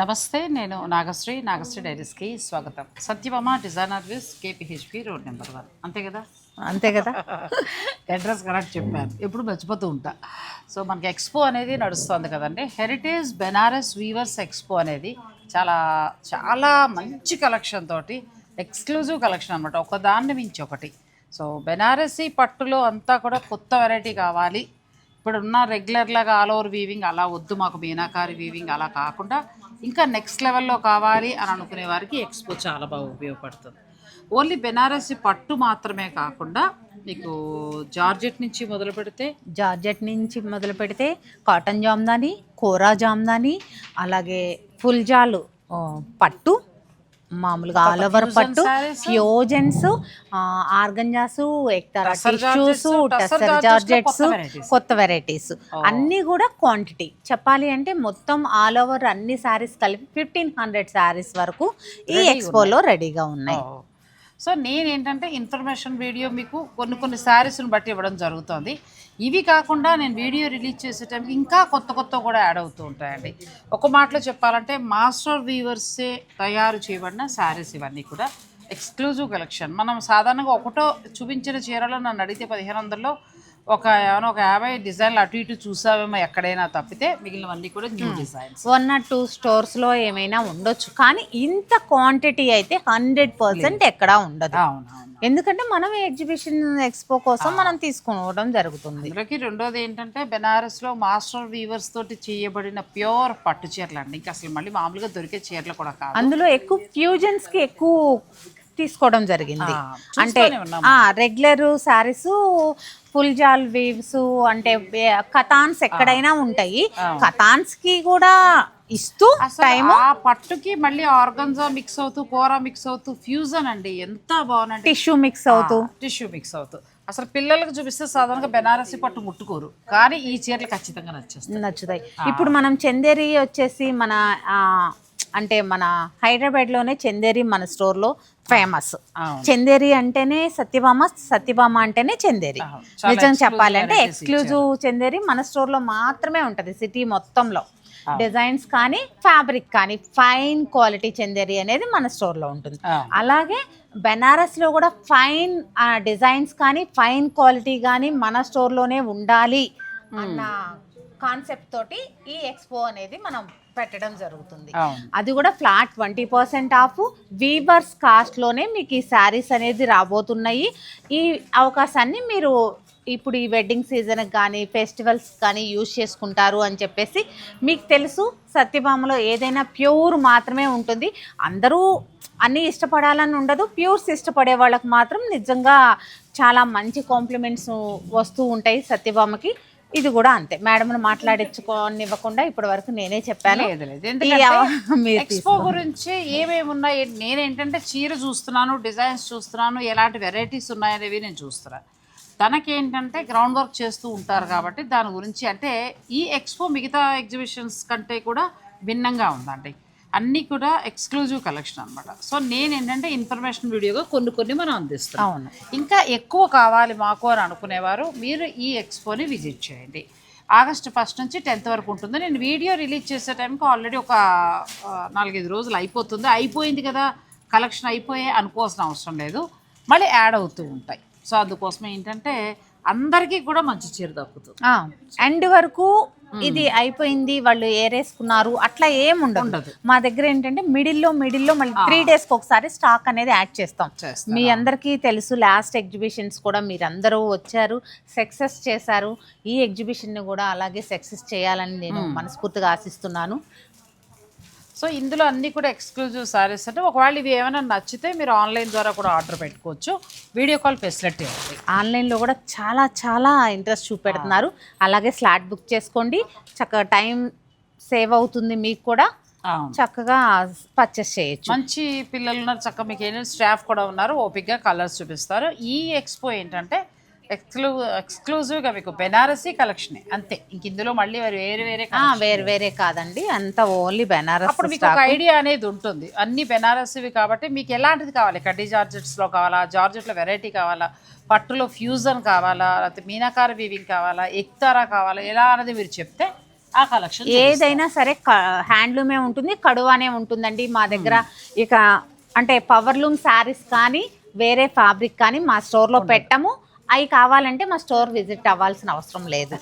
నమస్తే నేను నాగశ్రీ నాగశ్రీ డైరీస్కి స్వాగతం. Satyabhama designer views KPHB road number one. అంతే కదా? అంతే కదా? అడ్రస్ కరెక్ట్ చెప్పాను ఎప్పుడు మర్చిపోతూ ఉంటా. సో మనకి ఎక్స్పో అనేది నడుస్తుంది కదండి. హెరిటేజ్ బెనారస్ వీవర్స్ ఎక్స్పో అనేది చాలా చాలా మంచి కలెక్షన్ తోటి ఎక్స్క్లూజివ్ కలెక్షన్ అనమాట ఒకదాన్ని మించి ఒకటి. సో బెనారసీ పట్టులో అంతా కూడా కొత్త వెరైటీ కావాలి. ఇప్పుడు ఉన్న రెగ్యులర్లాగా ఆల్ ఓవర్ వీవింగ్ అలా వద్దు మాకు. మీనాకారి వీవింగ్ అలా కాకుండా ఇంకా నెక్స్ట్ లెవెల్లో కావాలి అని అనుకునే వారికి ఎక్స్పో చాలా బాగా ఉపయోగపడుతుంది. ఓన్లీ బెనారసి పట్టు మాత్రమే కాకుండా మీకు జార్జెట్ నుంచి మొదలు పెడితే జార్జెట్ నుంచి మొదలు పెడితే కాటన్ జామ్దాని కోరా జామ్దాని అలాగే ఫుల్ జాలు పట్టు మామూలుగా ఆల్ ఓవర్ పట్టు. Fusions organzas ఎక్తారా tissues tussar georgettes కొత్త వెరైటీస్ అన్నీ కూడా క్వాంటిటీ చెప్పాలి అంటే మొత్తం ఆల్ ఓవర్ అన్ని శారీస్ కలిపి ఫిఫ్టీన్ హండ్రెడ్ శారీస్ వరకు ఈ ఎక్స్పోలో రెడీగా ఉన్నాయి. సో నేను ఏంటంటే ఇన్ఫర్మేషన్ వీడియో మీకు కొన్ని కొన్ని శారీస్ని బట్టి ఇవ్వడం జరుగుతుంది. ఇవి కాకుండా నేను వీడియో రిలీజ్ చేసే టైంకి ఇంకా కొత్త కొత్త కూడా యాడ్ అవుతూ ఉంటాయండి. ఒక మాటలో చెప్పాలంటే మాస్టర్ వీవర్సే తయారు చేయబడిన శారీస్ ఇవన్నీ కూడా. ఎక్స్క్లూజివ్ కలెక్షన్ మనం సాధారణంగా ఒకటో చూపించిన చీరలో నన్ను అడిగితే పదిహేను వందల్లో ఒక ఏమైనా ఒక యాభై డిజైన్లు అటు ఇటు చూసావేమో ఎక్కడైనా తప్పితే మిగిలినవన్నీ కూడా new designs one or two స్టోర్స్లో ఏమైనా ఉండొచ్చు. కానీ ఇంత క్వాంటిటీ అయితే హండ్రెడ్ పర్సెంట్ ఎక్కడా ఉండదు. ఎందుకంటే మనం ఎగ్జిబిషన్ ఎక్స్పో కోసం మనం తీసుకోవడం జరుగుతుంది. అందులోకి రెండోది ఏంటంటే బెనారస్లో మాస్టర్ వీవర్స్ తోటి చేయబడిన ప్యూర్ పట్టు చీరలు అండి ఇంకా అసలు మళ్ళీ మామూలుగా దొరికే చీరలు కూడా కాదు. అందులో ఎక్కువ ఫ్యూజన్స్కి ఎక్కువ తీసుకోవడం జరిగింది. అంటే. Regular saris full jaal weaves అంటే కథాన్స్ ఎక్కడైనా ఉంటాయి. కథాన్స్కి కూడా ఇస్తూ టైం ఆ పట్టుకి మళ్ళీ ఆర్గన్జా మిక్స్ అవుతూ కోరా మిక్స్ అవుతూ ఫ్యూజన్ అండి. ఎంత బాగుందండి టిష్యూ మిక్స్ అవుతూ. టిష్యూ మిక్స్ అవుతూ. అసలు పిల్లలకు చూపిస్తే సాధారణంగా బెనారసి పట్టు ముట్టుకోరు. కానీ ఈ చీరలు ఖచ్చితంగా నచ్చేస్తాయి. నచ్చుతాయి. ఇప్పుడు మనం చందేరి వచ్చేసి మన ఆ, అంటే మన హైదరాబాద్లోనే చందేరి మన స్టోర్లో ఫేమస్. చందేరి అంటేనే సత్యభామ సత్యభామ అంటేనే చందేరి అవును. చాలా నిజం exclusive చెప్పాలంటే ఎక్స్క్లూజివ్ చందేరి మన స్టోర్లో మాత్రమే ఉంటుంది సిటీ మొత్తంలో డిజైన్స్ కానీ ఫ్యాబ్రిక్ కానీ ఫైన్ క్వాలిటీ చందేరి అనేది మన స్టోర్లో ఉంటుంది. అలాగే బెనారస్లో కూడా ఫైన్ డిజైన్స్ కానీ ఫైన్ క్వాలిటీ కానీ మన స్టోర్లోనే ఉండాలి అన్న కాన్సెప్ట్ తోటి ఈ ఎక్స్పో అనేది మనం పెట్టడం జరుగుతుంది. అది కూడా flat twenty percent off. Weavers కాస్ట్లోనే మీకు ఈ శారీస్ అనేది రాబోతున్నాయి. ఈ అవకాశాన్ని మీరు ఇప్పుడు ఈ వెడ్డింగ్ సీజన్కి కానీ ఫెస్టివల్స్ కానీ యూజ్ చేసుకుంటారు అని చెప్పేసి మీకు తెలుసు. సత్యభామలో ఏదైనా ప్యూర్ మాత్రమే ఉంటుంది. అందరూ అన్నీ ఇష్టపడాలని ఉండదు. ప్యూర్స్ ఇష్టపడే వాళ్ళకి మాత్రం నిజంగా చాలా మంచి కాంప్లిమెంట్స్ వస్తూ ఉంటాయి సత్యభామకి. ఇది కూడా అంతే. మేడం మాట్లాడించుకోనివ్వకుండా ఇప్పటి వరకు నేనే చెప్పాను. ఎక్స్పో గురించి ఏమేమి ఉన్నాయి? నేను ఏంటంటే చీర చూస్తున్నాను డిజైన్స్ చూస్తున్నాను ఎలాంటి వెరైటీస్ ఉన్నాయనేవి నేను చూస్తున్నాను తనకేంటంటే గ్రౌండ్ వర్క్ చేస్తూ ఉంటారు కాబట్టి దాని గురించి అంటే ఈ ఎక్స్పో మిగతా ఎగ్జిబిషన్స్ కంటే కూడా భిన్నంగా ఉందండి. అన్నీ కూడా ఎక్స్క్లూజివ్ కలెక్షన్ అనమాట సో నేను ఏంటంటే ఇన్ఫర్మేషన్ వీడియోగా కొన్ని కొన్ని మనం అవును. ఇంకా ఎక్కువ కావాలి మాకు అని అనుకునేవారు మీరు ఈ ఎక్స్పోని విజిట్ చేయండి. ఆగస్ట్ ఫస్ట్ నుంచి టెన్త్ వరకు ఉంటుంది. నేను వీడియో రిలీజ్ చేసే టైంకి ఆల్రెడీ ఒక నాలుగైదు రోజులు అయిపోతుంది. అయిపోయింది కదా కలెక్షన్ అయిపోయే అనుకోవాల్సిన అవసరం లేదు. మళ్ళీ యాడ్ అవుతూ ఉంటాయి. సో అందుకోసం ఏంటంటే అందరికీ కూడా మంచి చీర దక్కుతుంది. ఎండ్ వరకు ఇది అయిపోయింది వాళ్ళు ఏరేసుకున్నారు అట్లా ఏం ఉండదు. మా దగ్గర ఏంటంటే మిడిల్లో మిడిల్లో మళ్ళీ త్రీ డేస్కి ఒకసారి స్టాక్ అనేది యాడ్ చేస్తాం. చేస్తాం. మీ అందరికీ తెలుసు లాస్ట్ ఎగ్జిబిషన్స్ కూడా మీరందరూ వచ్చారు సక్సెస్ చేశారు. ఈ ఎగ్జిబిషన్ని కూడా అలాగే సక్సెస్ చేయాలని నేను మనస్ఫూర్తిగా ఆశిస్తున్నాను. సో ఇందులో అన్నీ కూడా ఎక్స్క్లూజివ్ సారీస్ అంటే ఒకవేళ ఇవి ఏమైనా నచ్చితే మీరు ఆన్లైన్ ద్వారా కూడా ఆర్డర్ పెట్టుకోవచ్చు. వీడియో కాల్ ఫెసిలిటీ ఉంది. ఆన్లైన్లో కూడా చాలా చాలా ఇంట్రెస్ట్ చూపెడుతున్నారు. అలాగే స్లాట్ బుక్ చేసుకోండి. చక్కగా టైం సేవ్ అవుతుంది మీకు కూడా. చక్కగా పర్చేస్ చేయొచ్చు. మంచి పిల్లలు ఉన్నారు. చక్కగా మీకు ఏంటంటే స్టాఫ్ కూడా ఉన్నారు. ఓపిక్గా కలర్స్ చూపిస్తారు. ఈ ఎక్స్పో ఏంటంటే ఎక్స్క్లూ ఎక్స్క్లూజివ్గా మీకు బెనారసీ కలెక్షన్ అంతే. ఇంక ఇందులో మళ్ళీ వేరే వేరే వేరే వేరు వేరే కాదండి. అంత ఓన్లీ బెనారస్ అప్పుడు మీకు ఒక ఐడియా అనేది ఉంటుంది. అన్ని బెనారస్వి కాబట్టి మీకు ఎలాంటిది కావాలి? కడ్డీ జార్జెట్స్లో కావాలా? జార్జెట్లో వెరైటీ కావాలా? పట్టులో ఫ్యూజన్ కావాలా? లేకపోతే మీనాకార వీవింగ్ కావాలా? ఎక్తారా కావాలా? ఎలా అనేది మీరు చెప్తే ఆ కలెక్షన్ ఏదైనా సరే హ్యాండ్లూమే ఉంటుంది కడువానే ఉంటుందండి. మా దగ్గర ఇక అంటే పవర్లూమ్ శారీస్ కానీ వేరే ఫ్యాబ్రిక్ కానీ మా స్టోర్లో పెట్టము. అవి కావాలంటే మా స్టోర్ విజిట్ అవ్వాల్సిన అవసరం లేదు.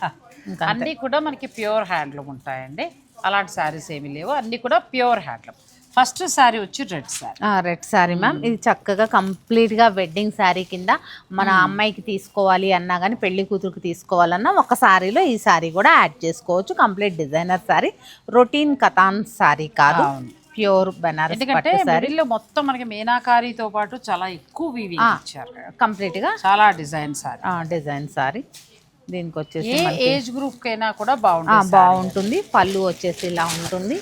ఇంకా అన్నీ కూడా మనకి ప్యూర్ హ్యాండ్లూమ్ ఉంటాయండి. అలాంటి శారీస్ ఏమీ లేవు. అన్నీ కూడా ప్యూర్ హ్యాండ్లూమ్. ఫస్ట్ శారీ వచ్చి red saree. Red saree ma'am. ఇది చక్కగా కంప్లీట్గా వెడ్డింగ్ శారీ కింద మన అమ్మాయికి తీసుకోవాలి అన్నా కానీ పెళ్ళి కూతురుకి తీసుకోవాలన్నా ఒక శారీలో ఈ శారీ కూడా యాడ్ చేసుకోవచ్చు. Complete designer sari. Routine katan sari కాదు. ప్యూర్ బెనారస్ ఎందుకంటే మిడిల్లో మొత్తం మనకి మీనాకారితో పాటు చాలా ఎక్కువ వీవింగ్ ఇచ్చారు. కంప్లీట్గా. చాలా డిజైన్ శారీ డిజైన్ సారీ. దీనికి వచ్చేసి ఏజ్ గ్రూప్ కైనా కూడా బాగుంటుంది బాగుంటుంది. పళ్ళు వచ్చేసి ఇలా ఉంటుంది.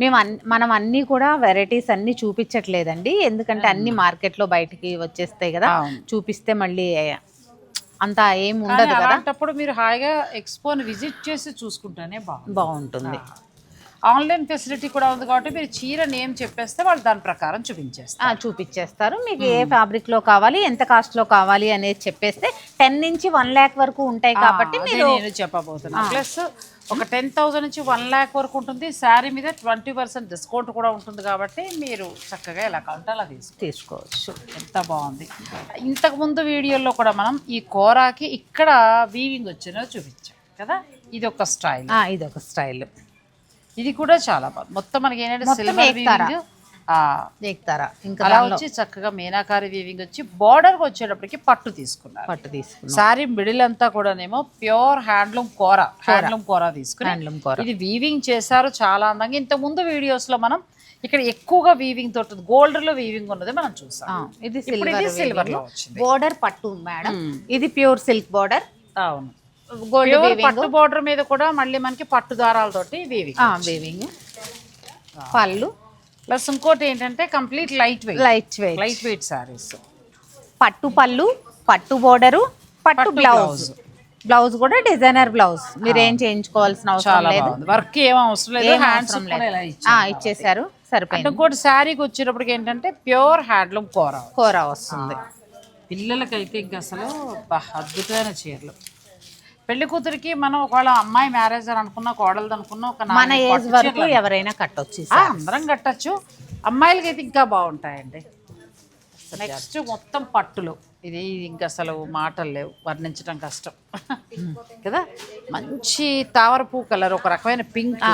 మేము అన్ మనం అన్నీ కూడా వెరైటీస్ అన్నీ చూపించట్లేదండి. ఎందుకంటే అన్ని మార్కెట్లో బయటికి వచ్చేస్తాయి కదా. చూపిస్తే మళ్ళీ అంత ఏం కానీ ఉండదు కదా. అలాంటప్పుడు మీరు హాయిగా ఎక్స్పోని విజిట్ చేసి చూసుకుంటేనే బాగుంటుంది. ఆన్లైన్ ఫెసిలిటీ కూడా ఉంది కాబట్టి మీరు చీర నేమ్ చెప్పేస్తే వాళ్ళు దాని ప్రకారం చూపించేస్తారు. చూపించేస్తారు. మీకు ఏ ఫ్యాబ్రిక్లో కావాలి ఎంత కాస్ట్లో కావాలి అనేది చెప్పేస్తే టెన్ నుంచి వన్ ల్యాక్ వరకు ఉంటాయి కాబట్టి మీరు నేను చెప్పబోతున్నా. ప్లస్ ఒక టెన్ థౌసండ్ నుంచి వన్ ల్యాక్ వరకు ఉంటుంది. శారీ మీద ట్వంటీ పర్సెంట్ డిస్కౌంట్ కూడా ఉంటుంది కాబట్టి మీరు చక్కగా ఎలా కావాలంటే అలా తీసుకో తీసుకోవచ్చు. ఎంత బాగుంది. ఇంతకు ముందు వీడియోలో కూడా మనం ఈ కోరాకి ఇక్కడ వీవింగ్ వచ్చినో చూపించాం కదా. ఇది ఒక స్టైల్ ఇది ఒక స్టైల్ ఇది కూడా చాలా బాగుంది. మొత్తం మనకి ఏంటంటే సిల్వర్. వీవింగ్ ఇంకా అలా వచ్చి చక్కగా మీనాకారి వీవింగ్ వచ్చి బార్డర్ వచ్చేటప్పటికి పట్టు తీసుకున్నారు. పట్టు తీసుకున్నాం. సారీ మిడిల్ అంతా కూడానేమో ప్యూర్ హ్యాండ్లూమ్ కూర హ్యాండ్లూమ్ కూర తీసుకుని హ్యాండ్లూమ్ కూర ఇది వీవింగ్ చేశారు చాలా అందంగా. ఇంత ముందు వీడియోస్లో మనం ఇక్కడ ఎక్కువగా వీవింగ్ తోటి గోల్డ్లో వీవింగ్ ఉన్నది మనం చూసాం. ఇది సిల్వర్ సిల్వర్లో బోర్డర్ పట్టు మేడం ఇది ప్యూర్ సిల్క్ బోర్డర్ అవును. గోల్డ్ పట్టు బార్డర్ మీద కూడా మళ్ళీ మనకి పట్టు దారాలతోటి వీవింగ్ వీవింగ్ పళ్ళు. ప్లస్ ఇంకోటి ఏంటంటే complete light weight light weight light weight sarees పట్టు పళ్ళు పట్టు బోర్డరు పట్టు బ్లౌజ్ బ్లౌజ్ కూడా డిజైనర్ బ్లౌజ్ మీరు ఏం చేయించుకోవాల్సిన అవసరం లేదు. వర్క్ ఏం అవసరం లేదు. హ్యాండ్స్ ఇచ్చేసారు సరిపోయింది. ఇంకోటి శారీకి వచ్చేటప్పటికి ఏంటంటే ప్యూర్ హ్యాండ్లూమ్ కూర కూర వస్తుంది. పిల్లలకైతే ఇంకా అసలు అద్భుతమైన చీరలు. పెళ్ళి కూతురికి మనం ఒకవేళ అమ్మాయి మ్యారేజ్ అని అనుకున్న కోడలది అనుకున్న ఒక మన ఏజ్ వరకు ఎవరైనా కట్టొచ్చు అందరం కట్టచ్చు. అమ్మాయిలకి అయితే ఇంకా బాగుంటాయండి. నెక్స్ట్ మొత్తం పట్టులు. ఇది ఇంకా అసలు మాటలు లేవు. వర్ణించడం కష్టం. కదా? మంచి తామరపూ కలర్ ఒక రకమైన పింక్.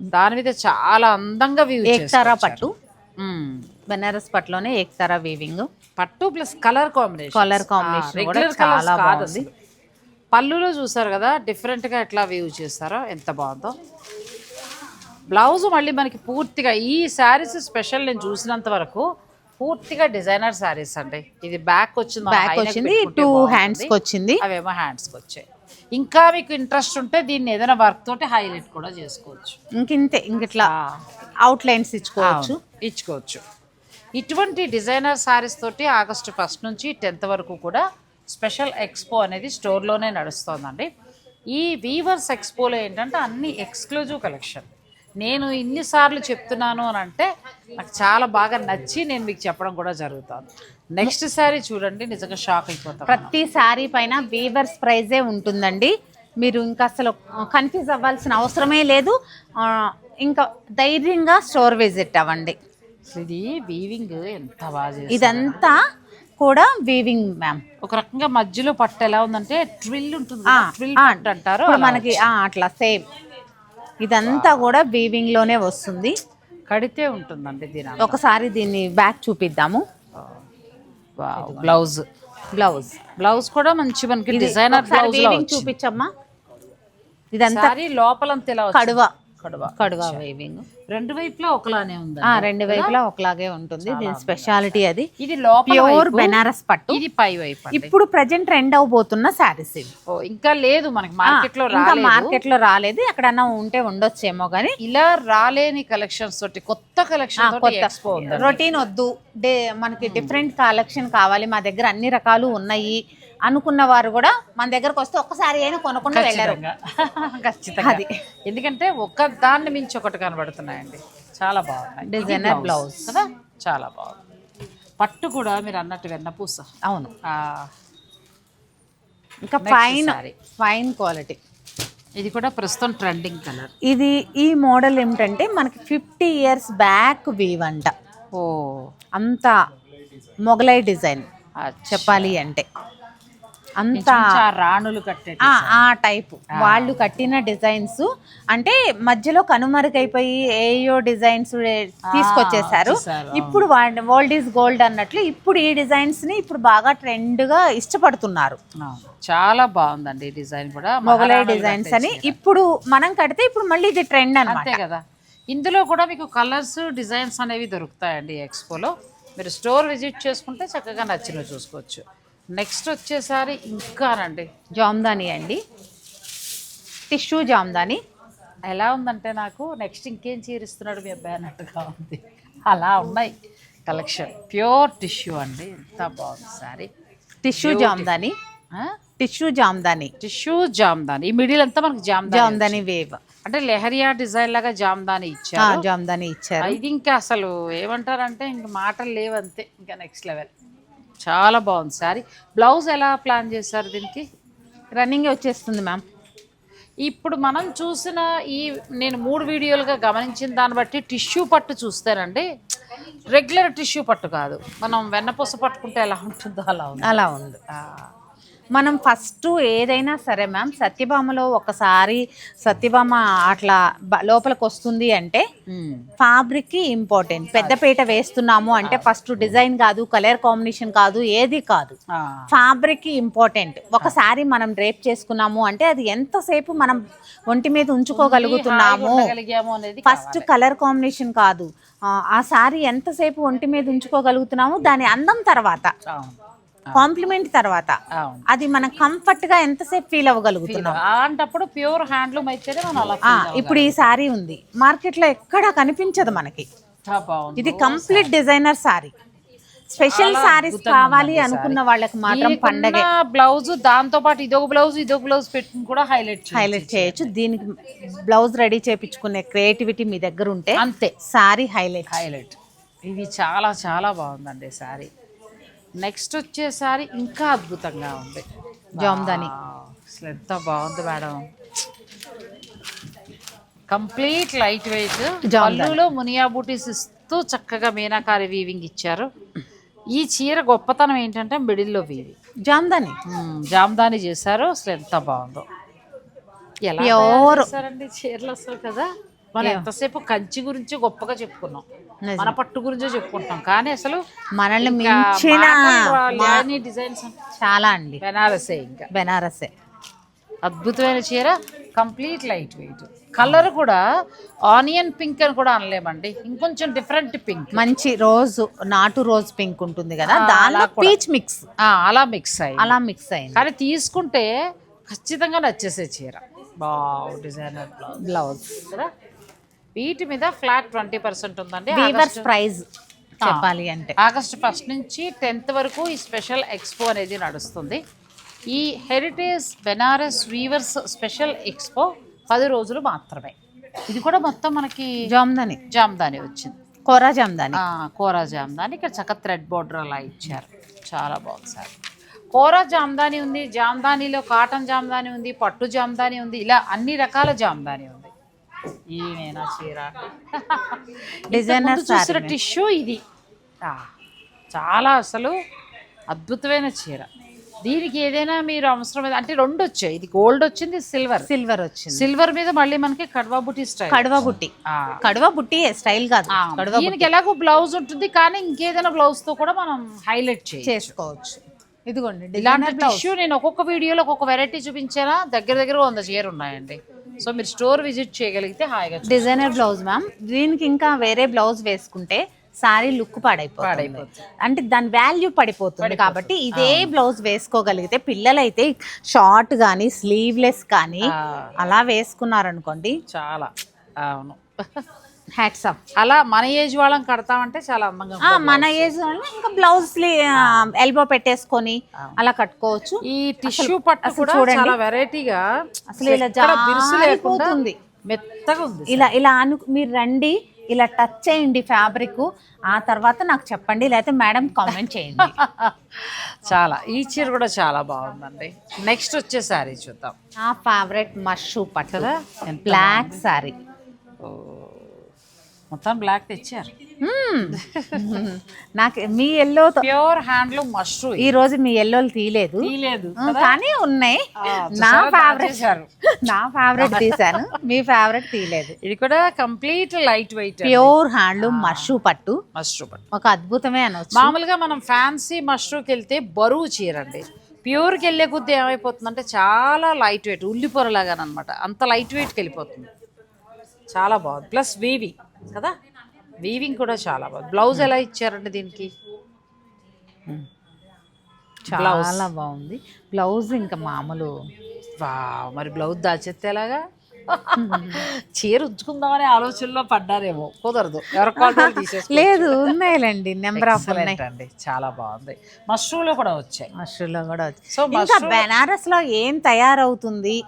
దాని మీద చాలా అందంగా ఏక్తారా పట్టు. బెనారస్ పట్టులోనే ఏక్తారా వీవింగ్ పట్టు plus colour combination Colour combination కూడా చాలా బాగుంది. పళ్ళులో చూసారు కదా డిఫరెంట్గా ఎట్లా వ్యూ చేస్తారో ఎంత బాగుందో. బ్లౌజ్ మళ్ళీ మనకి పూర్తిగా ఈ శారీస్ స్పెషల్ నేను చూసినంత వరకు పూర్తిగా డిజైనర్ శారీస్ అండి. ఇది బ్యాక్ వచ్చింది బ్యాక్ వచ్చింది టూ. హ్యాండ్స్ వచ్చింది. అవేమో హ్యాండ్స్కి వచ్చాయి. ఇంకా మీకు ఇంట్రెస్ట్ ఉంటే దీన్ని ఏదైనా వర్క్ తోటి హైలైట్ కూడా చేసుకోవచ్చు. ఇంకింతే ఇంక ఇట్లా అవుట్ లైన్స్ ఇచ్చుకోవచ్చు ఇచ్చుకోవచ్చు. ఇటువంటి డిజైనర్ శారీస్ తోటి ఆగస్టు ఫస్ట్ నుంచి టెన్త్ వరకు కూడా స్పెషల్ ఎక్స్పో అనేది స్టోర్లోనే నడుస్తోందండి. ఈ వీవర్స్ ఎక్స్పోలో ఏంటంటే అన్ని ఎక్స్క్లూజివ్ కలెక్షన్. నేను ఇన్నిసార్లు చెప్తున్నాను అని అంటే నాకు చాలా బాగా నచ్చి నేను మీకు చెప్పడం కూడా జరుగుతుంది. నెక్స్ట్ శారీ చూడండి నిజంగా షాక్ అయిపోతాం ప్రతి శారీ పైన వీవర్స్ ప్రైజే ఉంటుందండి. మీరు ఇంకా అసలు కన్ఫ్యూజ్ అవ్వాల్సిన అవసరమే లేదు. ఇంకా ధైర్యంగా స్టోర్ విజిట్ అవ్వండి. ఇది వీవింగ్ ఎంత బాగా. ఇదంతా కూడా వీవింగ్ మ్యామ్ ఒక రకంగా మధ్యలో పట్టు ఎలా ఉందంటే ట్రిల్ ఉంటుంది ట్రిల్ అంటారు మనకి అట్లా సేమ్ ఇదంతా కూడా వీవింగ్లోనే వస్తుంది. కడితే ఉంటుందండి దీని ఒకసారి దీన్ని బ్యాక్ చూపిద్దాము. బ్లౌజ్ బ్లౌజ్ బ్లౌజ్ కూడా మంచి మనకి డిజైనర్ బ్లౌజ్ చూపించమ్మా. ఇదంతా వచ్చింది. కడువ. కడువ. కడువ వీవింగ్ రెండు వైపులా ఒకలానే ఉంది ఆ రెండు వైపులా ఒకలాగే ఉంటుంది. దీని స్పెషాలిటీ అది. ఇది ప్యూర్ బెనారస్ పట్టు. ఇది పై వైపు. ఇప్పుడు ప్రజెంట్ ట్రెండ్ అవబోతున్న శారీస్ ఓ, ఇంకా లేదు మనకి మార్కెట్లో ఇంకా రాలేదు. మార్కెట్లో రాలేదు. ఎక్కడన్నా ఉంటే ఉండొచ్చేమో గానీ. ఇలా రాలేని కలెక్షన్స్ తోటి కొత్త కలెక్షన్ ఉంది రొటీన్ వద్దు. డే మనకి డిఫరెంట్ కలెక్షన్ కావాలి. మా దగ్గర అన్ని రకాలు ఉన్నాయి. అనుకున్న వారు కూడా మన దగ్గరకు వస్తే ఒక్కసారి అయినా కొనకుండా వెళ్ళరు. ఖచ్చితంగా. అది. ఎందుకంటే ఒక దాన్ని మించి ఒకటి కనబడుతున్నాయండి. చాలా బాగున్నాయి. blouse. blouse. కదా? చాలా బాగుంది. పట్టు కూడా మీరు అన్నట్టు వెన్నపూస అవును. ఇంకా ఫైన్. ఫైన్ క్వాలిటీ ఇది కూడా ప్రస్తుతం ట్రెండింగ్ కలర్ ఇది ఈ మోడల్ ఏమిటంటే మనకి ఫిఫ్టీ ఇయర్స్ బ్యాక్ వీవ్ అంట ఓ. అంత మొగలై డిజైన్. చెప్పాలి అంటే. అంత రాణులు కట్టే ఆ టైపు. వాళ్ళు కట్టిన డిజైన్స్ అంటే మధ్యలో కనుమరుగైపోయి ఏయో డిజైన్స్ తీసుకొచ్చేసారు ఇప్పుడు వరల్డ్ ఈజ్ గోల్డ్ అన్నట్లు ఇప్పుడు ఈ డిజైన్స్ని ఇప్పుడు బాగా ట్రెండ్గా ఇష్టపడుతున్నారు. చాలా బాగుందండి ఈ డిజైన్ కూడా. మొగలై డిజైన్స్ అని. ఇప్పుడు మనం కడితే ఇప్పుడు మళ్ళీ ఇది ట్రెండ్ అన్నమాట. అంతే కదా. ఇందులో కూడా మీకు కలర్స్ డిజైన్స్ అనేవి దొరుకుతాయండి ఎక్స్పోలో. మీరు స్టోర్ విజిట్ చేసుకుంటే చక్కగా నచ్చినవి చూసుకోవచ్చు. నెక్స్ట్ వచ్చేసారి ఇంకానండి జామ్దాని అండి. టిష్యూ జామ్దాని. ఎలా ఉందంటే నాకు నెక్స్ట్ ఇంకేం చీరిస్తున్నాడు మీ అబ్బాయి అన్నట్టుగా ఉంది. అలా ఉన్నాయి కలెక్షన్. ప్యూర్ టిష్యూ అండి. ఎంత బాగుంది saree. Tissue Jamdani. Tissue Jamdani. Tissue Jamdani. ఈ మిడిల్ అంతా మనకి జామ్దాని జామ్దాని వేవ్. అంటే లెహరియా డిజైన్ లాగా జామ్దాని ఇచ్చారు. జామ్దాని ఇచ్చారు. ఇది ఇంకా అసలు ఏమంటారంటే ఇంక మాటలు లేవంతే ఇంకా నెక్స్ట్ లెవెల్ చాలా బాగుంది సారీ బ్లౌజ్ ఎలా ప్లాన్ చేశారు దీనికి? రన్నింగ్ వచ్చేస్తుంది మ్యామ్. ఇప్పుడు మనం చూసిన ఈ నేను మూడు వీడియోలుగా గమనించిన దాన్ని బట్టి టిష్యూ పట్టు చూస్తేనండి రెగ్యులర్ టిష్యూ పట్టు కాదు. మనం వెన్నపూస పట్టుకుంటే ఎలా ఉంటుందో అలా ఉంది. అలా ఉంది. మనం ఫస్ట్ ఏదైనా సరే మ్యామ్ సత్యభామలో ఒకసారి సత్యభామ అట్లా లోపలికి వస్తుంది అంటే. ఫ్యాబ్రిక్ ఇంపార్టెంట్ పెద్దపీట వేస్తున్నాము అంటే ఫస్ట్ డిజైన్ కాదు కలర్ కాంబినేషన్ కాదు ఏది కాదు. ఫ్యాబ్రిక్ ఇంపార్టెంట్ ఒకసారి మనం డ్రేప్ చేసుకున్నాము అంటే అది ఎంతసేపు మనం ఒంటి మీద ఉంచుకోగలుగుతున్నాము? ఫస్ట్ కలర్ కాంబినేషన్ కాదు. ఆ, సారీ ఎంతసేపు ఒంటి మీద ఉంచుకోగలుగుతున్నాము? దాని అందం తర్వాత. కాంప్లిమెంట్ తర్వాత. అది మనం కంఫర్ట్గా ఎంతసేపు ఫీల్ అవ్వగలుగుతున్నాం? అలాంటప్పుడు ప్యూర్ హ్యాండ్లూమ్ అయితేనే మనం అలా ఇప్పుడు ఈ సారీ ఉంది. మార్కెట్లో ఎక్కడా కనిపించదు మనకి. ఇది complete designer saree special sarees కావాలి అనుకున్న వాళ్ళకి మాత్రం పండగే. బ్లౌజ్ దాంతో పాటు ఇదొక బ్లౌజ్ ఇదొక బ్లౌజ్ పెట్టుకుని కూడా హైలైట్ హైలైట్ చేయొచ్చు. దీనికి బ్లౌజ్ రెడీ చేపించుకునే క్రియేటివిటీ మీ దగ్గర ఉంటే అంతే. సారీ హైలైట్ హైలైట్ ఇది చాలా చాలా బాగుందండి సారీ నెక్స్ట్ వచ్చేసారి ఇంకా అద్భుతంగా ఉంది. జామ్దాని. అసలు ఎంత బాగుంది మేడం. Complete light weight. పళ్ళులో మునియా బూటీస్ ఇస్తూ చక్కగా మీనాకారి వీవింగ్ ఇచ్చారు. ఈ చీర గొప్పతనం ఏంటంటే మిడిల్లో వీవి జామ్దాని. జామ్దాని చేశారు. అసలు ఎంత బాగుందో. ఎలా? చేశారండి చీరలు అసలు కదా? మనం ఎంతసేపు కంచి గురించి గొప్పగా చెప్పుకున్నాం. మన పట్టు గురించే చెప్పుకుంటాం. కానీ అసలు మనల్ని మించిన డిజైన్స్ చాలా అండి. బెనారసే ఇంకా. బెనారసే. అద్భుతమైన చీర కంప్లీట్ లైట్ వెయిట్. కలర్ కూడా ఆనియన్ పింక్ అని కూడా అనలేమండి. ఇంకొంచెం డిఫరెంట్ పింక్. మంచి రోజు నాటు రోజ్ పింక్ ఉంటుంది కదా. దానిలో పీచ్ మిక్స్. అలా మిక్స్ అయ్యి అలా మిక్స్ అయింది. కానీ తీసుకుంటే ఖచ్చితంగా నచ్చేసే చీర. బావ్ డిజైనర్ బ్లౌజ్. బ్లౌజ్. కదా? వీటి మీద ఫ్లాట్ ట్వంటీ పర్సెంట్ ఉందండి. వీవర్స్ ప్రైజ్ చెప్పాలి అంటే. ఆగస్ట్ ఫస్ట్ నుంచి టెన్త్ వరకు ఈ స్పెషల్ ఎక్స్పో అనేది నడుస్తుంది. ఈ heritage Banaras weavers special expo పది రోజులు మాత్రమే. ఇది కూడా మొత్తం మనకి జామ్దాని. జామ్దాని వచ్చింది. కోరా జామ్దాని. కోరా జామ్దాని. ఇక్కడ చక్క థ్రెడ్ బోర్డర్ అలా ఇచ్చారు. చాలా బాగుంది సార్. కోరా జామ్దాని ఉంది జామ్దానిలో కాటన్ జామ్దాని ఉంది పట్టు జామ్దాని ఉంది ఇలా అన్ని రకాల జామ్దాని ఉంది. చీర? ఇంతకుముందు చూసిన. టిష్యూ ఇది. చాలా అసలు అద్భుతమైన చీర. దీనికి ఏదైనా మీరు అవసరం అంటే రెండు వచ్చాయి. ఇది గోల్డ్ వచ్చింది సిల్వర్ సిల్వర్ వచ్చింది. సిల్వర్ మీద మళ్ళీ మనకి కడ్వా బుట్టి స్టైల్ కడవ బుట్టి. కడవ బుట్టి స్టైల్ కాదు. దీనికి ఎలాగో బ్లౌజ్ ఉంటుంది కానీ ఇంకేదైనా బ్లౌజ్తో కూడా మనం హైలైట్ చేసుకోవచ్చు. ఇదిగోండి ఇలాంటి డిజైనర్ టిష్యూ నేను ఒక్కొక్క వీడియోలో ఒక్కొక్క వెరైటీ చూపించానా? దగ్గర దగ్గర వంద చీర ఉన్నాయండి. సో మీరు స్టోర్ విజిట్ చేయగలిగితే హాయిగా డిజైనర్ బ్లౌజ్ మ్యామ్ దీనికి ఇంకా వేరే బ్లౌజ్ వేసుకుంటే సారీ లుక్ పాడైపోతుంది. అంటే దాని వాల్యూ పడిపోతుంది కాబట్టి ఇదే బ్లౌజ్ వేసుకోగలిగితే పిల్లలైతే షార్ట్ కానీ స్లీవ్లెస్ కానీ అలా వేసుకున్నారనుకోండి. చాలా. అవును. హ్యాట్స్ ఆఫ్ అలా మన ఏజ్ వాళ్ళం కడతామంటే చాలా అందంగా. మన ఏజ్ వాళ్ళు ఇంకా బ్లౌజ్ ఎల్బో పెట్టేసుకొని అలా కట్టుకోవచ్చు. ఈ టిష్యూ పట్టు కూడా చూడండి. చాలా వెరైటీగా అసలు ఇలా జారిపోతుంది. మెత్తగా ఉంది ఇలా ఇలా అను మీరు రండి ఇలా టచ్ చేయండి ఫ్యాబ్రిక్ ఆ తర్వాత నాకు చెప్పండి లేకపోతే మేడం కామెంట్ చేయండి. చాలా. ఈ చీర కూడా చాలా బాగుందండి. నెక్స్ట్ వచ్చే శారీ చూద్దాం. నా ఫేవరెట్ మషూ పట్టు. బ్లాక్ సారీ ఓ, మొత్తం బ్లాక్ తెచ్చారు. నాకు మీ ఎల్లో ప్యూర్ హ్యాండ్లూమ్ మష్రూమ్ ఈ రోజు మీ ఎల్లోలు తీయలేదు. తీయలేదు. కానీ ఉన్నాయి. నా? ఫేవరెట్ దాచేశారు. నా ఫేవరెట్ తీసాను మీ ఫేవరెట్ తీయలేదు. ఇది కూడా complete light weight pure handloom మషూ పట్టు. మష్రూమ్ ఒక అద్భుతమే అనొచ్చు. మామూలుగా మనం ఫ్యాన్సీ మష్రూమ్కి వెళ్తే బరువు చీర అండి. ప్యూర్కి వెళ్ళే కొద్దీ ఏమైపోతుందంటే చాలా లైట్ వెయిట్ ఉల్లిపొరలాగా అనమాట అంత లైట్ వెయిట్కి వెళ్ళిపోతుంది. చాలా బాగుంది. ప్లస్ వీవింగ్ కదా? వీవింగ్ కూడా చాలా బాగుంది. బ్లౌజ్ ఎలా ఇచ్చారండి దీనికి? చాలా బాగుంది. బ్లౌజ్ ఇంకా మామూలు. వావ్, మరి బ్లౌజ్ దాచేస్తే ఎలాగా? చీర ఉంచుకుందామనే ఆలోచనలో పడ్డారేమో. కుదరదు. లేదు ఉన్నాయిలేండి. నెంబర్ ఆఫ్ అండి. చాలా బాగుంది. మష్రూమ్లో కూడా వచ్చాయి. మష్రూలో కూడా వచ్చి సో ఇంకా బెనారస్లో ఏం తయారవుతుంది?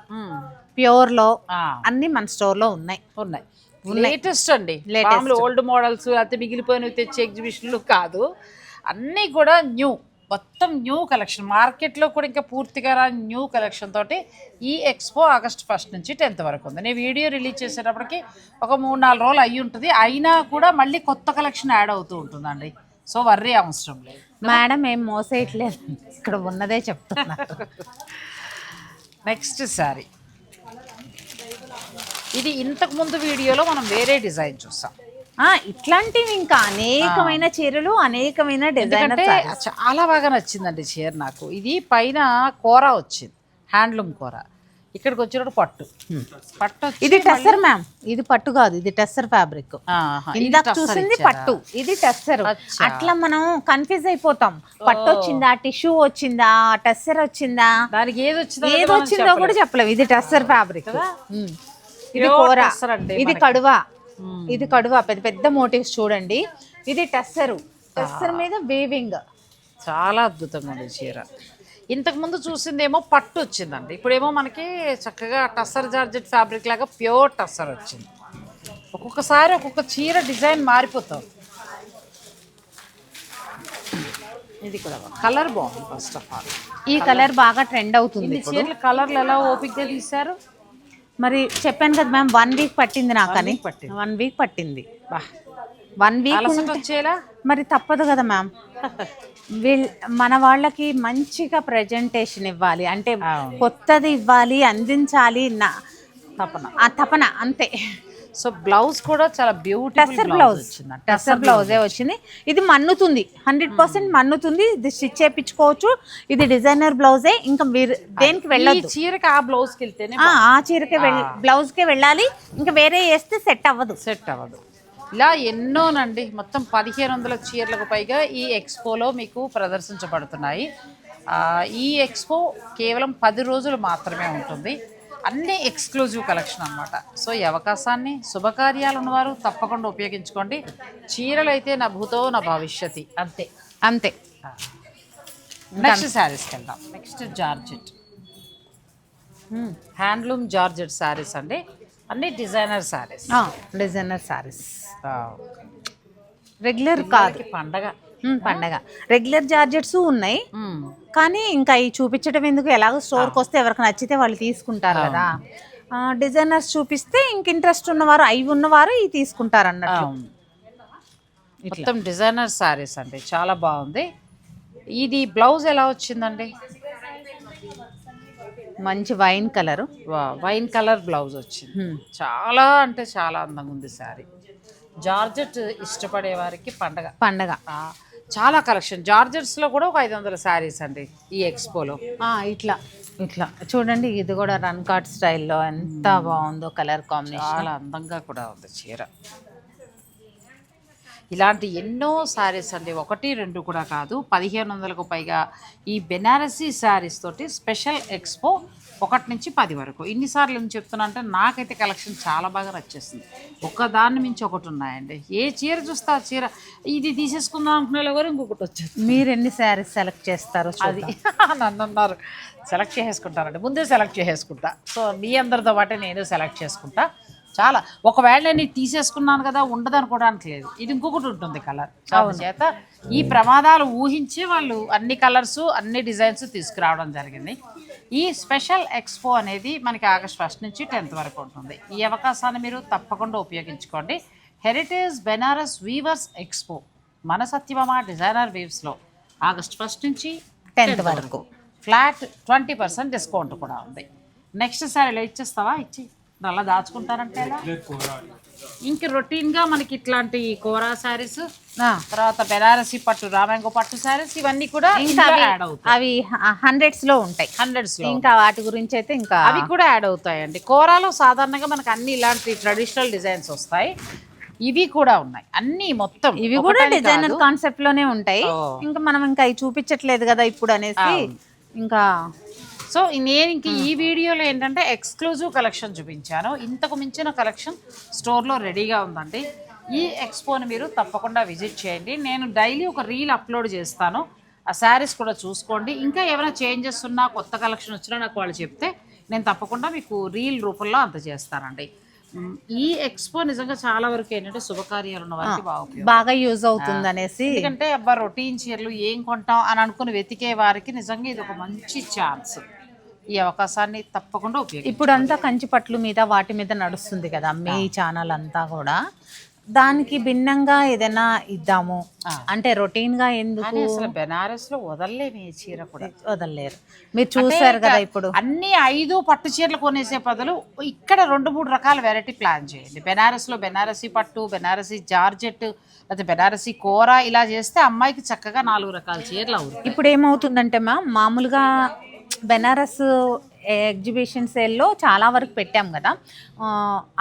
ప్యూర్లో అన్ని మన స్టోర్లో ఉన్నాయి. ఉన్నాయి. లేటెస్ట్ అండి. మామూలు ఓల్డ్ మోడల్స్ లేకపోతే మిగిలిపోయినవి తెచ్చే ఎగ్జిబిషన్లు కాదు. అన్నీ కూడా న్యూ మొత్తం న్యూ కలెక్షన్ మార్కెట్లో కూడా ఇంకా పూర్తిగా న్యూ కలెక్షన్ తోటి ఈ ఎక్స్పో ఆగస్ట్ ఫస్ట్ నుంచి టెన్త్ వరకు ఉంది. నేను వీడియో రిలీజ్ చేసేటప్పటికి ఒక మూడు నాలుగు రోజులు అయ్యి ఉంటుంది. అయినా కూడా మళ్ళీ కొత్త కలెక్షన్ యాడ్ అవుతూ ఉంటుందండి. సో వర్రీ అవసరం లేదు. మేడం ఏం మోసేయట్లేదు. ఇక్కడ ఉన్నదే చెప్తున్నారు. నెక్స్ట్ శారీ ఇది ఇంతకు ముందు వీడియోలో మనం వేరే డిజైన్ చూసాం. ఆ ఇట్లాంటివి ఇంకా అనేకమైన చీరలు అనేకమైన ఎందుకంటే చాలా బాగా నచ్చిందండి చీర నాకు. ఇది పైన కూర వచ్చింది హ్యాండ్లూమ్ కూర. ఇక్కడికి వచ్చినప్పుడు పట్టు. పట్టు ఇది టెస్సర్ మ్యామ్ ఇది పట్టు కాదు ఇది టెస్సర్ ఫ్యాబ్రిక్ ఇందాక చూసింది? పట్టు ఇది టెస్సర్. అట్లా మనం కన్ఫ్యూజ్ అయిపోతాం. పట్టు వచ్చిందా టిష్యూ వచ్చిందా టెస్సర్ వచ్చిందా? దానికి ఏది వచ్చిందో ఏది వచ్చిందో కూడా చెప్పలేము ఇది టెస్సర్ ఫ్యాబ్రిక్ ఇది కూర. ఇది కడువా. ఇది కడువా. పెద్ద పెద్ద మోటివ్స్ చూడండి. ఇది టెస్సర్. టెస్సర్ మీద వేవింగ్ చాలా అద్భుతంగా ఉంది చీర. ఇంతకు ముందు చూసిందేమో పట్టు వచ్చిందండి. ఇప్పుడేమో మనకి చక్కగా టస్సర్ జార్జెట్ ఫ్యాబ్రిక్ లాగా ప్యూర్ టస్సర్ వచ్చింది. ఒక్కొక్కసారి ఒక్కొక్క చీర డిజైన్ మారిపోతాం. ఇది కూడా కలర్ బాగుంది ఫస్ట్ ఆఫ్ ఆల్ ఈ కలర్ బాగా ట్రెండ్ అవుతుంది చీరల కలర్లు ఎలా ఓపిక్గా తీశారు? మరి చెప్పాను కదా మ్యామ్ వన్ వీక్ పట్టింది నాకు అని. వన్ వీక్ పట్టింది. వన్ వీక్ వచ్చేలా మరి తప్పదు కదా మ్యామ్. వీళ్ళ మన వాళ్ళకి మంచిగా ప్రజెంటేషన్ ఇవ్వాలి. అంటే. కొత్తది ఇవ్వాలి అందించాలి నా తపన. ఆ తపన అంతే. సో బ్లౌజ్ కూడా చాలా బ్యూటిఫుల్ బ్లౌజ్ వచ్చింది. టెస్సర్ బ్లౌజే వచ్చింది. ఇది మన్నుతుంది. Hundred percent మన్నుతుంది. ఇది స్టిచ్ చేయించుకోవచ్చు. ఇది డిజైనర్ బ్లౌజే. ఇంకా మీరు దేనికి ఈ వెళ్ళొద్దు. చీరకి ఆ బ్లౌజ్కి వెళ్తేనే ఆ, ఆ చీరకే బ్లౌజ్కే వెళ్ళాలి. ఇంకా వేరే వేస్తే సెట్ అవ్వదు. సెట్ అవ్వదు. ఇలా ఎన్నోనండి. మొత్తం పదిహేను వందల చీరలకు పైగా ఈ ఎక్స్పోలో మీకు ప్రదర్శించబడుతున్నాయి. ఆ, ఈ ఎక్స్పో కేవలం పది రోజులు మాత్రమే ఉంటుంది. అన్ని ఎక్స్క్లూజివ్ కలెక్షన్ అన్నమాట. సో ఈ అవకాశాన్ని శుభకార్యాలు ఉన్నవారు తప్పకుండా ఉపయోగించుకోండి. చీరలు అయితే నా భూతో నా భవిష్యతి. అంతే. అంతే. నెక్స్ట్ శారీస్కి వెళ్దాం next georgette. Handloom georgette sarees అండి. అన్ని designer sarees. Designer sarees regular కాదు. పండగ. పండగ. రెగ్యులర్ జార్జెట్స్ ఉన్నాయి. కానీ ఇంకా ఈ చూపించడం ఎందుకు? ఎలాగో స్టోర్కి వస్తే ఎవరికి నచ్చితే వాళ్ళు తీసుకుంటారు కదా. డిజైనర్స్ చూపిస్తే ఇంక ఇంట్రెస్ట్ ఉన్నవారు అవి ఉన్నవారు ఇవి తీసుకుంటారు అన్నట్టు. మొత్తం డిజైనర్ శారీస్ అండి. చాలా బాగుంది. ఇది బ్లౌజ్ ఎలా వచ్చిందండి? మంచి wine colour wine colour blouse వచ్చింది. చాలా అంటే చాలా అందంగా ఉంది శారీ జార్జెట్ ఇష్టపడే వారికి పండగ. పండగ. చాలా కలెక్షన్. జార్జెట్స్లో కూడా ఒక ఐదు వందల శారీస్ అండి ఈ ఎక్స్పోలో. ఆ, ఇట్లా. ఇట్లా. చూడండి ఇది కూడా రన్ కార్డ్ స్టైల్లో ఎంత బాగుందో కలర్ కాంబినేషన్. చాలా అందంగా కూడా ఉంది చీర. ఇలాంటి ఎన్నో శారీస్ అండి. ఒకటి రెండు కూడా కాదు. పదిహేను వందలకు పైగా ఈ బెనారసీ శారీస్ తోటి స్పెషల్ ఎక్స్పో ఒకటి నుంచి పది వరకు. ఇన్నిసార్లు ఏం చెప్తున్నా అంటే నాకైతే కలెక్షన్ చాలా బాగా నచ్చేసింది. ఒక దాన్ని మించి ఒకటి ఉన్నాయండి. ఏ చీర చూస్తే ఆ చీర ఇది తీసేసుకుందాం అనుకునే ఎవరు ఇంకొకటి వచ్చేది మీరు ఎన్ని శారీస్ సెలెక్ట్ చేస్తారో అది నన్ను అన్నారు. సెలెక్ట్ చేసుకుంటానండి ముందే సెలెక్ట్ చేసేసుకుంటా. సో మీ అందరితో పాటే నేను సెలెక్ట్ చేసుకుంటా. చాలా. ఒకవేళ నేను తీసేసుకున్నాను కదా ఉండదు అనుకోవడానికి లేదు. ఇది ఇంకొకటి ఉంటుంది కలర్. చేత ఈ ప్రమాదాలు ఊహించి వాళ్ళు అన్ని కలర్స్ అన్ని డిజైన్స్ తీసుకురావడం జరిగింది. ఈ స్పెషల్ ఎక్స్పో అనేది మనకి ఆగస్ట్ ఫస్ట్ నుంచి టెన్త్ వరకు ఉంటుంది. ఈ అవకాశాన్ని మీరు తప్పకుండా ఉపయోగించుకోండి. హెరిటేజ్ బెనారస్ వీవర్స్ ఎక్స్పో మన సత్యభామ డిజైనర్ వీవ్స్లో ఆగస్ట్ ఫస్ట్ నుంచి టెన్త్ వరకు. ఫ్లాట్ ట్వంటీ పర్సెంట్ డిస్కౌంట్ కూడా ఉంది. నెక్స్ట్ సార్ ఇలా ఇచ్చేస్తావా? ఇచ్చి అలా దాచుకుంటారంటే ఎలా ఇంక రొటీన్గా మనకి ఇట్లాంటి కోరా శారీస్ ఆ, తర్వాత బెనారసి పట్టు రామాంగో పట్టు శారీస్ ఇవన్నీ కూడా ఇంకా యాడ్ అవుతాయి. అవి హండ్రెడ్స్లో ఉంటాయి. హండ్రెడ్స్లో ఇంకా వాటి గురించి అయితే ఇంకా అవి కూడా యాడ్ అవుతాయండి. కోరాలో సాధారణంగా మనకు అన్ని ఇలాంటి ట్రెడిషనల్ డిజైన్స్ వస్తాయి. ఇవి కూడా ఉన్నాయి. అన్ని మొత్తం ఇవి కూడా డిజైనర్. కాన్సెప్ట్లోనే ఉంటాయి. ఇంకా మనం ఇంకా అవి చూపించట్లేదు కదా ఇప్పుడు అనేసి ఇంకా సో నేను ఇంక ఈ వీడియోలో ఏంటంటే ఎక్స్క్లూజివ్ కలెక్షన్ చూపించాను. ఇంతకు మించిన కలెక్షన్ స్టోర్లో రెడీగా ఉందండి. ఈ ఎక్స్పోని మీరు తప్పకుండా విజిట్ చేయండి. నేను డైలీ ఒక రీల్ అప్లోడ్ చేస్తాను. ఆ శారీస్ కూడా చూసుకోండి. ఇంకా ఏమైనా చేంజెస్ ఉన్నా కొత్త కలెక్షన్ వచ్చినా నాకు వాళ్ళు చెప్తే నేను తప్పకుండా మీకు రీల్ రూపంలో అందజేస్తానండి. మ్, ఈ ఎక్స్పో నిజంగా చాలా వరకు ఏంటంటే శుభకార్యాలు ఉన్న వారికి బాగా బాగా యూజ్ అవుతుంది అనేసి. ఎందుకంటే అబ్బా రొటీన్ చీరలు ఏం కొంటాం అని అనుకుని వెతికే వారికి నిజంగా ఇది ఒక మంచి ఛాన్స్ ఈ అవకాశాన్ని తప్పకుండా ఉపయోగించి ఇప్పుడు అంతా కంచి పట్లు మీద వాటి మీద నడుస్తుంది కదా మీ ఛానల్ అంతా కూడా. దానికి భిన్నంగా ఏదైనా ఇద్దాము? అంటే రొటీన్గా ఎందుకు? కానీ అసలు బెనారస్లో వదలలేము ఈ చీర కూడా. వదలలేరు. మీరు చూసారు కదా ఇప్పుడు. అన్ని ఐదు పట్టు చీరలు కొనేసే బదులు ఇక్కడ రెండు మూడు రకాల వెరైటీ ప్లాన్ చేయండి. బెనారస్లో బెనారసీ పట్టు బెనారసీ జార్జెట్ లేకపోతే బెనారసీ కూర ఇలా చేస్తే అమ్మాయికి చక్కగా నాలుగు రకాల చీరలు అవుతాయి. ఇప్పుడు ఏమవుతుందంటే మా మామూలుగా బెనారస్ ఎగ్జిబిషన్ సేల్లో చాలా వరకు పెట్టాం కదా.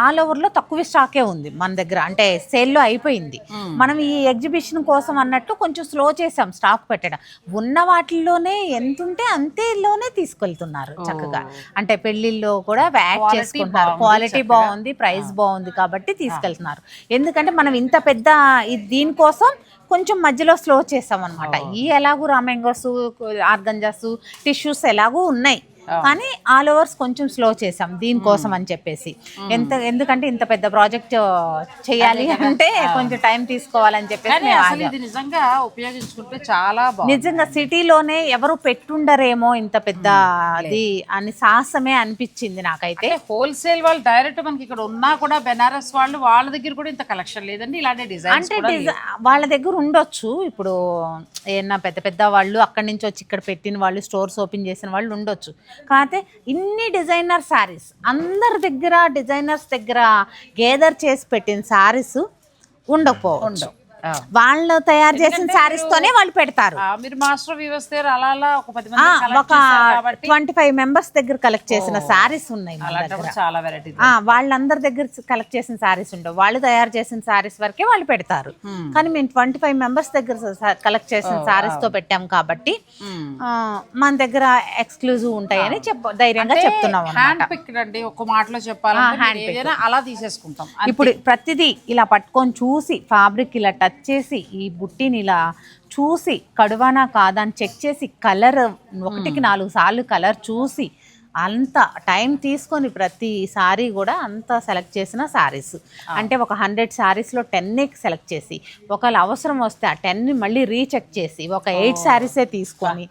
ఆల్ ఓవర్లో తక్కువ స్టాకే ఉంది మన దగ్గర. అంటే సేల్లో అయిపోయింది. మనం ఈ ఎగ్జిబిషన్ కోసం అన్నట్టు కొంచెం స్లో చేసాం స్టాక్ పెట్టడం. ఉన్న వాటిల్లోనే ఎంత ఉంటే అంతేలోనే తీసుకెళ్తున్నారు చక్కగా. అంటే పెళ్ళిల్లో కూడా యాడ్ బాగుంది, క్వాలిటీ. బాగుంది ప్రైస్ బాగుంది కాబట్టి తీసుకెళ్తున్నారు. ఎందుకంటే మనం ఇంత పెద్ద దీనికోసం కొంచెం మధ్యలో స్లో చేసాం అనమాట ఈ ఎలాగూ రామెంగోస్ ఆర్గంజాస్ టిష్యూస్ ఎలాగూ ఉన్నాయి. కానీ ఆల్ ఓవర్స్ కొంచెం స్లో చేసాం దీనికోసం అని చెప్పేసి. ఎంత ఎందుకంటే ఇంత పెద్ద ప్రాజెక్ట్ చేయాలి అంటే కొంచెం టైం తీసుకోవాలని చెప్పేసి నిజంగా ఉపయోగించుకుంటే చాలా నిజంగా సిటీలోనే ఎవరు పెట్టుండరేమో ఇంత పెద్ద అది అని సాహసమే అనిపించింది నాకైతే. హోల్సేల్ వాళ్ళు డైరెక్ట్ మనకి ఇక్కడ ఉన్నా కూడా బెనారస్ వాళ్ళు వాళ్ళ దగ్గర కూడా ఇంత కలెక్షన్ లేదండి ఇలాంటి డిజైన్స్ అంటే వాళ్ళ దగ్గర ఉండొచ్చు. ఇప్పుడు ఏమన్నా పెద్ద పెద్ద వాళ్ళు అక్కడి నుంచి వచ్చి ఇక్కడ పెట్టిన వాళ్ళు స్టోర్స్ ఓపెన్ చేసిన వాళ్ళు ఉండొచ్చు. కాకపోతే ఇన్ని డిజైనర్ శారీస్ అందరి దగ్గర డిజైనర్స్ దగ్గర గేదర్ చేసి పెట్టిన శారీస్ ఉండకపోవచ్చు. ఉండవు. వాళ్ళు తయారు చేసిన శారీస్ తోనే వాళ్ళు పెడతారు. మీరు మాస్టర్ వ్యూవర్స్ దగ్గర అలా అలా ఒక పది మంది ట్వంటీ ఫైవ్ మెంబర్స్ దగ్గర కలెక్ట్ చేసిన శారీస్ ఉన్నాయి చాలా వెరైటీ వాళ్ళందరి దగ్గర కలెక్ట్ చేసిన శారీస్ ఉండవు. వాళ్ళు తయారు చేసిన శారీస్ వరకే వాళ్ళు పెడతారు. కానీ మేము ట్వంటీ ఫైవ్ మెంబర్స్ దగ్గర కలెక్ట్ చేసిన శారీస్తో పెట్టాం కాబట్టి మన దగ్గర ఎక్స్క్లూజివ్ ఉంటాయని చెప్ప ధైర్యంగా చెప్తున్నాం హ్యాండ్ పిక్ అండి ఒక మాటలో చెప్పాలంటే అలా తీసేసుకుంటాం. ఇప్పుడు ప్రతిదీ ఇలా పట్టుకొని చూసి ఫ్యాబ్రిక్ ఇలా టచ్ చేసి ఈ బుట్టిని ఇలా చూసి కడువానా కాదా అని చెక్ చేసి కలర్ ఒకటికి నాలుగు సార్లు కలర్ చూసి అంత టైం తీసుకొని ప్రతి సారీ కూడా అంత సెలెక్ట్ చేసిన సారీస్. అంటే ఒక హండ్రెడ్ సారీస్లో టెన్నే సెలెక్ట్ చేసి ఒకవేళ అవసరం వస్తే ఆ టెన్ని మళ్ళీ రీచెక్ చేసి ఒక ఎయిట్ సారీసే తీసుకొని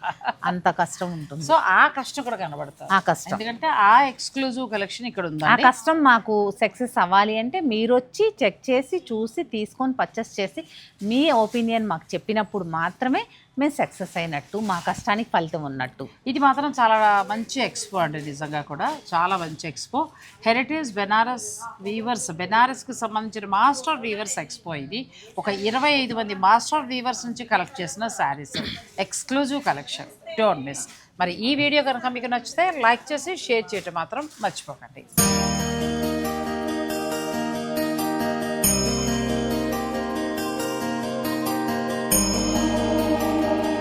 అంత కష్టం ఉంటుంది. సో ఆ కష్టం కూడా కనబడుతుంది. ఆ కష్టం. ఎందుకంటే ఆ ఎక్స్క్లూజివ్ కలెక్షన్ ఇక్కడ ఆ ఉందండి కష్టం మాకు సక్సెస్ అవ్వాలి అంటే మీరు వచ్చి చెక్ చేసి చూసి తీసుకొని పర్చేస్ చేసి మీ ఒపీనియన్ మాకు చెప్పినప్పుడు మాత్రమే మేము సక్సెస్ అయినట్టు మా కష్టానికి ఫలితం ఉన్నట్టు. ఇది మాత్రం చాలా మంచి ఎక్స్పో అండి నిజంగా కూడా. చాలా మంచి ఎక్స్పో. హెరిటేజ్ బెనారస్ వీవర్స్ బెనారస్కి సంబంధించిన మాస్టర్ వీవర్స్ ఎక్స్పో ఇది. ఒక ఇరవై ఐదు మంది మాస్టర్ వీవర్స్ నుంచి కలెక్ట్ చేసిన sarees exclusive collection don't miss మరి ఈ వీడియో కనుక మీకు నచ్చితే లైక్ చేసి షేర్ చేయటం మాత్రం మర్చిపోకండి.